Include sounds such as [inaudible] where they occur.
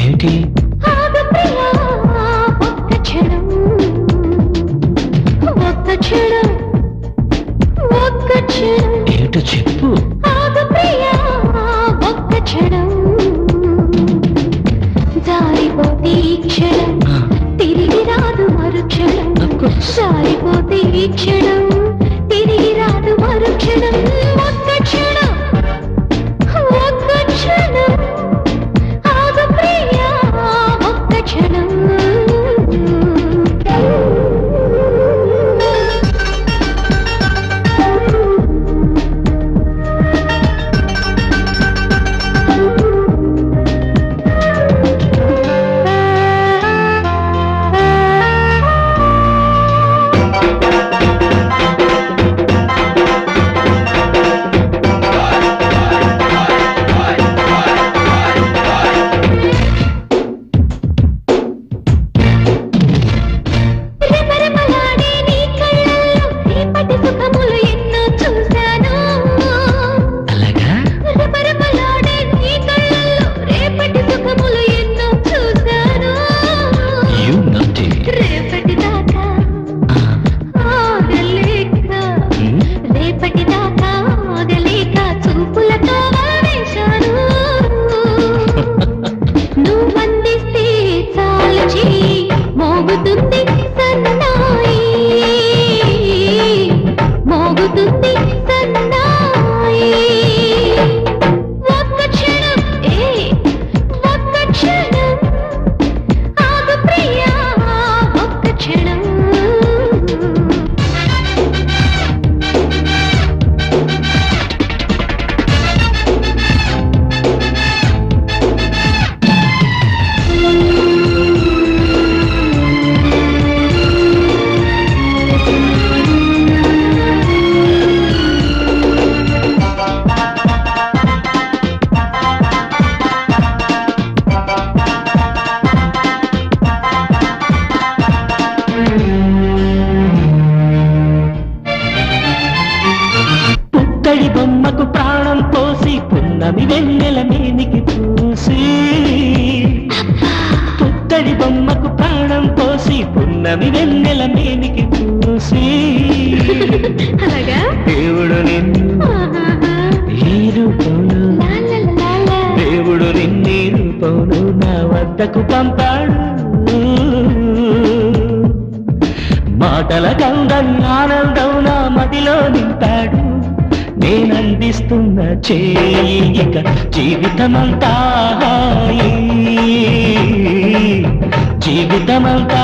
ఏంటి ఏంటో చెప్పు. జారిపోతే ఈ క్షణం తిరిగి రాదు మరుక్షణం. జారిపోతే ఈ క్షణం. నటి రేపటి దాకా ఆగలేక. రేపటి దాకా ఆగలేక చూపులతో వేశాను [laughs] నువ్వందిస్తే చాలు చెయ్యి మోగుతుంది పున్నమి వెన్నెల మీనికి పూసి పుత్తడి బొమ్మకు ప్రాణం పోసి పున్నమి వెన్నెల మీనికి పూసి దేవుడు నిన్ను. ఈ రూపంలో. దేవుడు నిన్నీ రూపంలో నా వద్దకు పంపాడు మాటల గంధం ఆనందం నేనందిస్తున్న చేయిక జీవితమంతా. జీవితమంతా